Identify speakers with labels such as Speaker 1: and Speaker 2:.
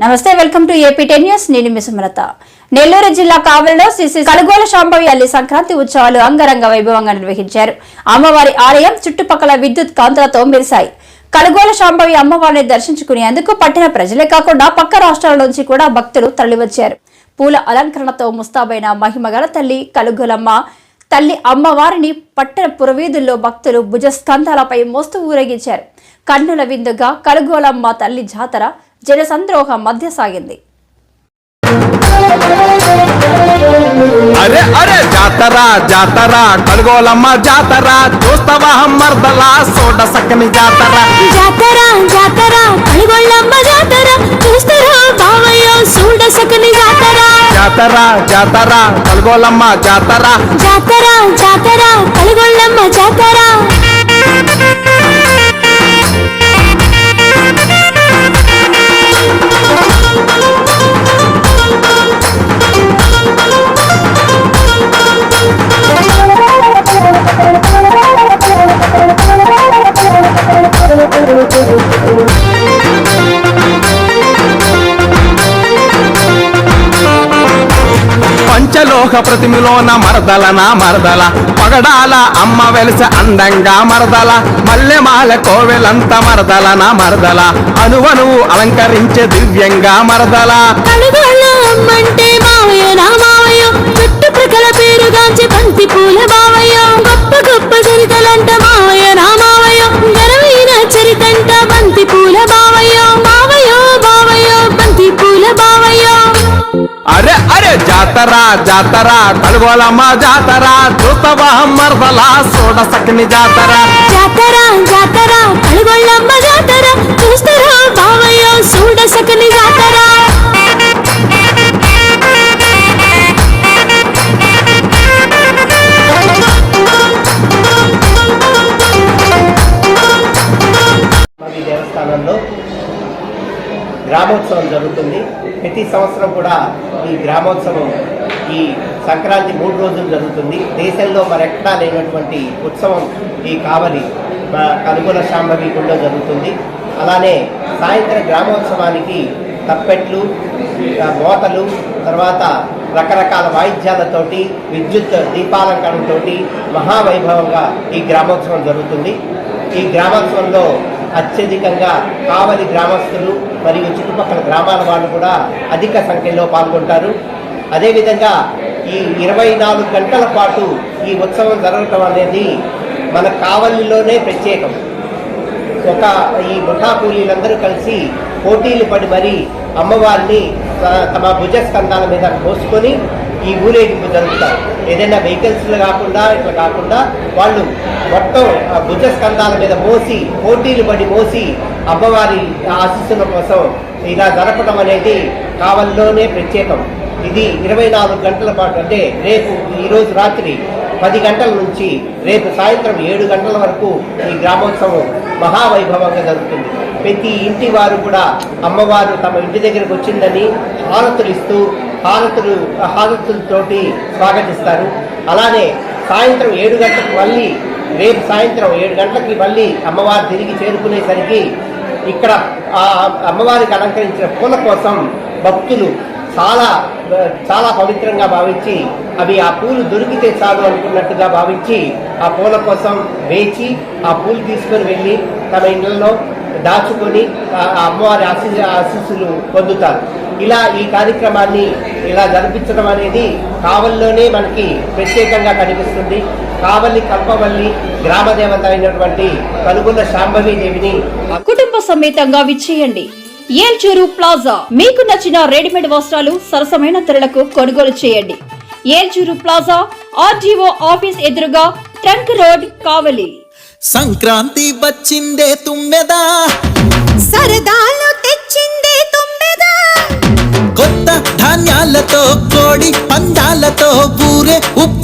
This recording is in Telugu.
Speaker 1: నమస్తే welcome to AP ten news. నేను మీ సుమలత. నెల్లూరు జిల్లా కావలిలో శ్రీ శ్రీ కలుగోల శాంభవి అల్లి సంక్రాంతి ఉత్సవాలు అంగరంగ వైభవంగా నిర్వహించారు. అమ్మవారి ఆలయం చుట్టుపక్కల విద్యుత్ కాంతులతో మెరిశాయి. కలుగోల శాంభవి అమ్మవారిని దర్శించుకునేందుకు పట్టిన ప్రజలే కాకుండా పక్క రాష్ట్రాల నుంచి కూడా భక్తులు తరలివచ్చారు. పూల అలంకరణతో ముస్తాబైన మహిమగల తల్లి కలుగోలమ్మ తల్లి అమ్మవారిని పట్టణ పురవీధుల్లో భక్తులు భుజస్కంధాలపై మోస్తూ ఊరేగించారు. కన్నుల విందుగా కలుగోలమ్మ తల్లి జాతర జనసంద్రోహం మధ్య సాగింది.
Speaker 2: అరే అరే జాతర జాతర కలుగోలమ్మ జాతర చూస్తావా మర్దల సోడ సక్కని జాతర.
Speaker 3: జాతర జాతర కడిగొళ్ళమ్మ జాతర చూస్తారా బావయ్య సూడ సకని జాతర.
Speaker 2: జాతర జాతర కలుగోలమ్మ జాతర.
Speaker 3: జాతర జాతర కడిగొళ్ళమ్మ జాతర.
Speaker 2: పంచలోక ప్రతిమలోన నా మరదల పగడాల అమ్మ వెలిస అందంగా మరదల. మల్లెమాల కోవెలంత మరదలన మరదల. అనువనువు అలంకరించే దివ్యంగా మరదల.
Speaker 3: కడిగొళ్ళ అమ్మంటే మావయ్య నా చుట్టుప్రక్కల పేరుగాంచి బంతి పూల బావయ్య గొప్ప గొప్ప చరితలంట
Speaker 2: జాతర జాతర కలుగోలమ్మ జాతర చూస్తావా మరదల సోడ సక్కని జాతర.
Speaker 3: జాతర జాతర కడిగొళ్ళమ్మ జాతర చూస్తారా బావయ్య సూడ సకని జాతర.
Speaker 4: దేవస్థానంలో గ్రామోత్సవం జరుగుతుంది. ప్రతి సంవత్సరం కూడా ఈ గ్రామోత్సవం ఈ సంక్రాంతి మూడు రోజులు జరుగుతుంది. దేశంలో మరెక్కడా లేనటువంటి ఉత్సవం ఈ కావలి మా కనుగొల శాంభవి గుడిలో జరుగుతుంది. అలానే సాయంత్రం గ్రామోత్సవానికి తప్పెట్లు మోతలు తర్వాత రకరకాల వాయిద్యాలతోటి విద్యుత్ దీపాలంకరణతోటి మహావైభవంగా ఈ గ్రామోత్సవం జరుగుతుంది. ఈ గ్రామోత్సవంలో అత్యధికంగా కావలి గ్రామస్తులు మరియు చుట్టుపక్కల గ్రామాల వాళ్ళు కూడా అధిక సంఖ్యలో పాల్గొంటారు. అదేవిధంగా ఈ ఇరవై నాలుగు గంటల పాటు ఈ ఉత్సవం జరగటం అనేది మన కావలిలోనే ప్రత్యేకం. ఒక ఈ ముఠా కూలీలందరూ కలిసి పోటీలు పడి మరి అమ్మవారిని త- తమ భుజస్కంధాల మీద మోసుకొని ఈ ఊరేగింపు జరుగుతారు ఏదైనా వెహికల్స్లో కాకుండా ఇట్లా కాకుండా వాళ్ళు మొత్తం ఆ భుజస్కంధాల మీద మోసి పోటీలు పడి మోసి అమ్మవారి ఆశీస్సుల కోసం ఇలా జరపడం అనేది కావల్లోనే ప్రత్యేకం. ఇది ఇరవై నాలుగు గంటల పాటు అంటే రేపు ఈరోజు రాత్రి పది గంటల నుంచి రేపు సాయంత్రం ఏడు గంటల వరకు ఈ గ్రామోత్సవం మహావైభవంగా జరుగుతుంది. ప్రతి ఇంటి వారు కూడా అమ్మవారు తమ ఇంటి దగ్గరకు వచ్చిందని హారతులు ఇస్తూ హారతులు హారతులతోటి స్వాగతిస్తారు. అలానే సాయంత్రం ఏడు గంటలకు మళ్ళీ రేపు సాయంత్రం ఏడు గంటలకి మళ్ళీ అమ్మవారు తిరిగి చేరుకునేసరికి ఇక్కడ ఆ అమ్మవారికి అలంకరించిన పూల కోసం భక్తులు చాలా చాలా పవిత్రంగా భావించి అవి ఆ పూలు దొరికితే చాలు అనుకున్నట్టుగా భావించి ఆ పూల కోసం వేచి ఆ పూలు తీసుకొని వెళ్ళి తమ ఇళ్ళలో దాచుకొని ఆ అమ్మవారి ఆశీ ఆశీస్సులు పొందుతారు. ఇలా ఈ కార్యక్రమాన్ని ఇలా జరిపించడం అనేది కావల్లోనే మనకి ప్రత్యేకంగా కనిపిస్తుంది. కావలి కల్పవల్లి గ్రామదేవత అయినటువంటి కలుగుల శాంభవి దేవిని
Speaker 1: కుటుంబ సమేతంగా విచ్చేయండి. ఏల్చూరు ప్లాజా. మీకు నచ్చిన రెడీమేడ్ వస్త్రాలు సరసమైన ధరలకు కొనుగోలు చేయండి. ఏల్చూరు ప్లాజా ఆర్జీఓ ఆఫీస్ ఎదురుగా ట్రంక్ రోడ్ కావలి.
Speaker 5: సంక్రాంతి వచ్చిందే తుమ్మెదా.
Speaker 3: సరదాలు తెచ్చిందే తుమ్మెదా.
Speaker 5: కొత్త ధాన్యాలతో కోడి పందాలతో ఊరే ఉప్ప